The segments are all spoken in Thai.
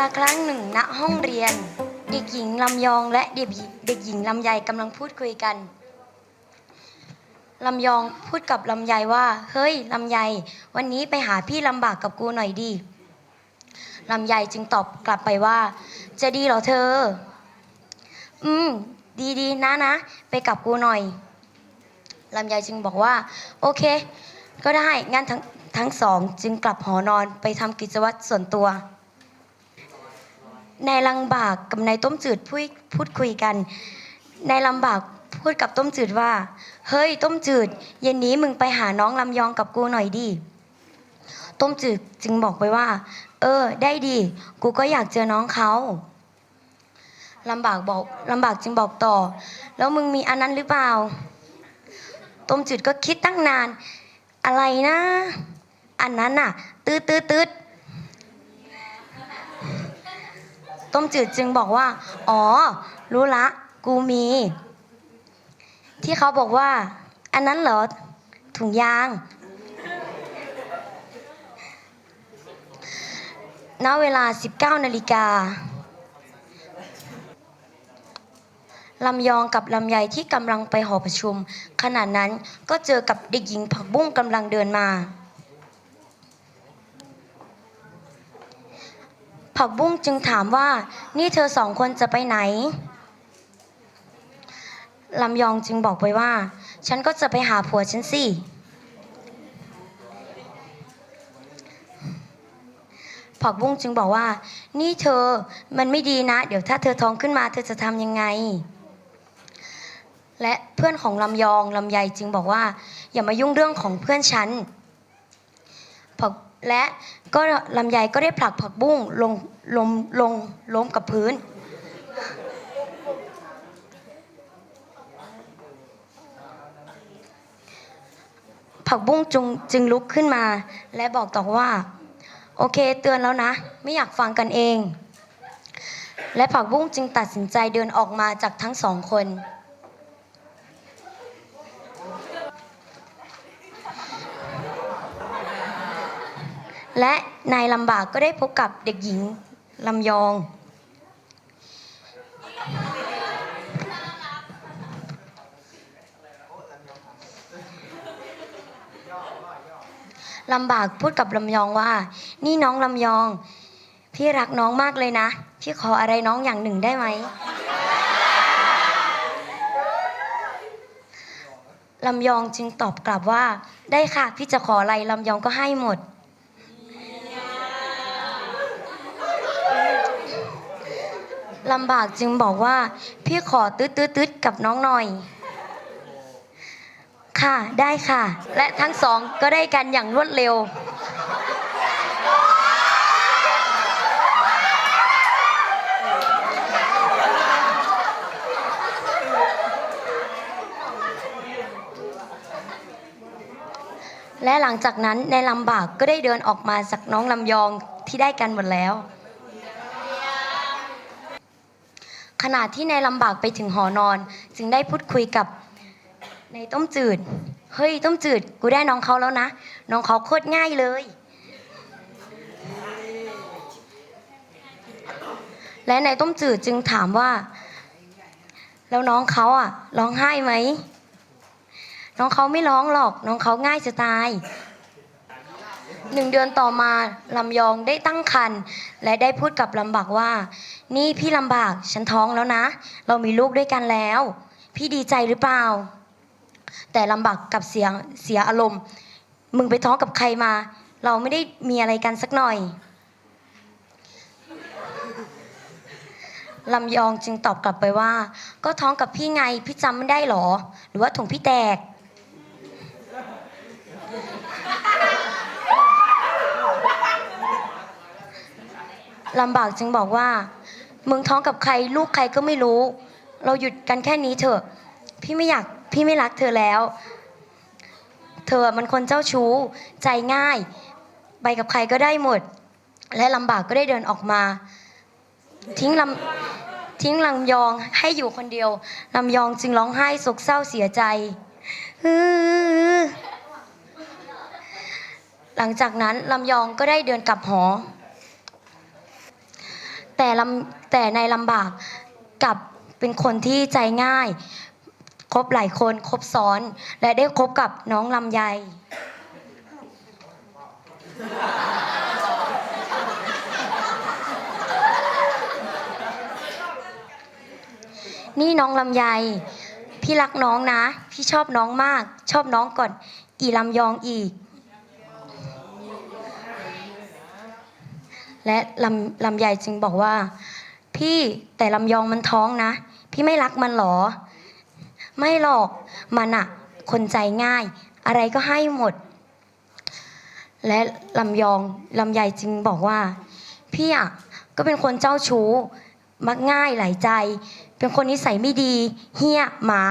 ลาครั้งหนึ่งณห้องเรียน เด็กหญิงลำยองและเด็กหญิงเด็กหญิงลำไยกำลังพูดคุยกันลำยองพูดกับลำไยว่า เฮ้ยลำไย วันนี้ไปหาพี่ลำบากกับกูหน่อยดิลำไยจึงตอบกลับไปว่า จะดีเหรอเธอ อืมดีดีๆ นะนะ ไปกับกูหน่อยลำไยจึงบอกว่า โอเค ก็ได้งั้นทั้งทั้งสองจึงกลับหอนอนไปทำกิจวัตรส่วนตัว นายลำบากกับนายต้มจืดพูดพูดคุยกัน นายลำบากพูดกับต้มจืดว่า เฮ้ย ต้มจืด เย็นนี้มึงไปหาน้องลำยองกับกูหน่อยดิ ต้มจืดจึงบอกไปว่า เออ ได้ดี กูก็อยากเจอน้องเขาลำบากบอกลำบากจึงบอกต่อ แล้วมึงมีอันนั้นหรือเปล่า ต้มจืดก็คิดตั้งนาน อะไรนะ อันนั้นน่ะ ตืดตืดตืด ต้มจืดจึงบอกว่า อ๋อ รู้ละ กูมี ที่เขาบอกว่า อันนั้นเหรอ ถุงยางณเวลา 19นาฬิกาลำยองกับลำไยที่กำลังไปหอประชุม ขณะนั้นก็เจอกับเด็กหญิงผักบุ้งกำลังเดินมา ผักบุ้งจึงถามว่า นี่เธอสองคนจะไปไหนลำยองจึงบอกไปว่า ฉันก็จะไปหาผัวฉันสิผักบุ้งจึงบอกว่า นี่เธอมันไม่ดีนะ เดี๋ยวถ้าเธอท้องขึ้นมาเธอจะทำยังไง และเพื่อนของลำยองลำไยจึงบอกว่า อย่ามายุ่งเรื่องของเพื่อนฉันผัก และก็ลำไยก็ได้ผลักผักบุ้งลงลมลงล้มกับพื้น ผักบุ้งจึงจึงลุกขึ้นมา และบอกต่อว่า โอเคเตือนแล้วนะ ไม่อยากฟังกันเอง และผักบุ้งจึงตัดสินใจเดินออกมาจากทั้งสองคน และนายลำบากก็ได้พบกับเด็กหญิงลำยอง ลำบากพูดกับลำยองว่า นี่น้องลำยอง พี่รักน้องมากเลยนะ พี่ขออะไรน้องอย่างหนึ่งได้ไหม ลำยองจึงตอบกลับว่า ได้ค่ะ พี่จะขออะไรลำยองก็ให้หมด ลำบากจึงบอกว่า พี่ขอตืดตืดตืดกับน้องหน่อย ค่ะได้ค่ะ และทั้งสองก็ได้กันอย่างรวดเร็ว และหลังจากนั้นในลำบากก็ได้เดินออกมาจากน้องลำยองที่ได้กันหมดแล้ว ขณะที่นายลำบากไปถึงหอนอน จึงได้พูดคุยกับนายต้มจืด เฮ้ยต้มจืด กูได้น้องเขาแล้วนะ น้องเขาโคตรง่ายเลย และนายต้มจืดจึงถามว่า แล้วน้องเขาอะร้องไห้ไหม น้องเขาไม่ร้องหรอก น้องเขาง่ายจะตาย หนึ่งเดือนต่อมาลำยองได้ตั้งครรภ์และได้พูดกับลำบากว่า นี่พี่ลำบากฉันท้องแล้วนะ เรามีลูกด้วยกันแล้ว พี่ดีใจหรือเปล่า แต่ลำบากกับเสียงเสียอารมณ์ มึงไปท้องกับใครมา เราไม่ได้มีอะไรกันสักหน่อยลำยองจึงตอบกลับไปว่า ก็ท้องกับพี่ไงพี่จำไม่ได้หรอ หรือว่าถุงพี่แตก ลำบากจึงบอกว่า มึงท้องกับใครลูกใครก็ไม่รู้ เราหยุดกันแค่นี้เถอะ พี่ไม่อยากพี่ไม่รักเธอแล้ว เธอมันคนเจ้าชู้ ใจง่าย ไปกับใครก็ได้หมด และลำบากก็ได้เดินออกมา ทิ้งลำทิ้งลำยองให้อยู่คนเดียวลำยองจึงร้องไห้โศกเศร้าเสียใจหลังจากนั้นลำยองก็ได้เดินกลับหอ แต่ลำแต่ในลำบากกลับเป็นคนที่ใจง่าย คบหลายคนคบซ้อน และได้คบกับน้องลำไย นี่น้องลำไย พี่รักน้องนะ พี่ชอบน้องมาก ชอบน้องก่อน อีลำยองอีก และลำลำไยจึงบอกว่า พี่แต่ลำยองมันท้องนะ พี่ไม่รักมันหรอ ไม่หรอกมันอะคนใจง่าย อะไรก็ให้หมด และลำยองลำไยจึงบอกว่า พี่อะก็เป็นคนเจ้าชู้ มักง่ายหลายใจ เป็นคนนิสัยไม่ดีเฮี้ยหมา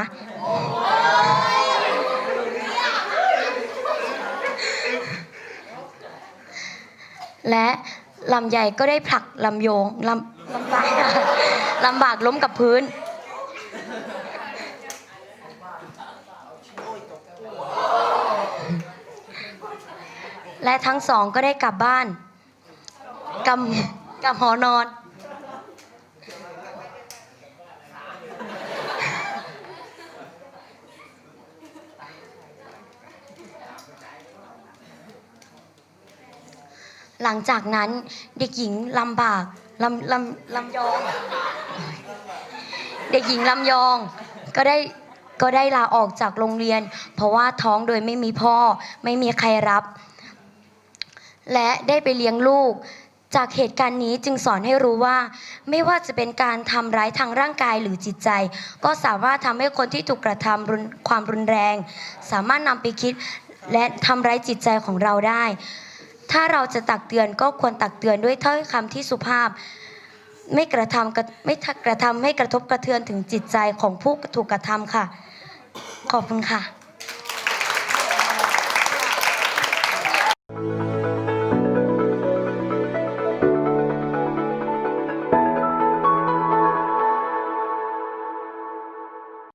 และ ลำใหญ่ก็ได้ผลักลำโยงลำลำบากลำบากล้มกับพื้น และทั้งสองก็ได้กลับบ้านกำกับหอนอน หลังจากนั้นเด็กหญิงลำบากลำลำลำยอง เด็กหญิงลำยองก็ได้ก็ได้ลาออกจากโรงเรียน เพราะว่าท้องโดยไม่มีพ่อไม่มีใครรับ และได้ไปเลี้ยงลูก จากเหตุการณ์นี้จึงสอนให้รู้ว่า ไม่ว่าจะเป็นการทำร้ายทางร่างกายหรือจิตใจ ก็สามารถทำให้คนที่ถูกกระทำรุนความรุนแรง สามารถนำไปคิดและทำร้ายจิตใจของเราได้ ถ้าเราจะตักเตือนก็ควรตักเตือนด้วยถ้อยคำที่สุภาพ ไม่กระทำไม่กระทำให้กระทบกระเทือนถึงจิตใจของผู้ถูกกระทำค่ะ ขอบคุณค่ะ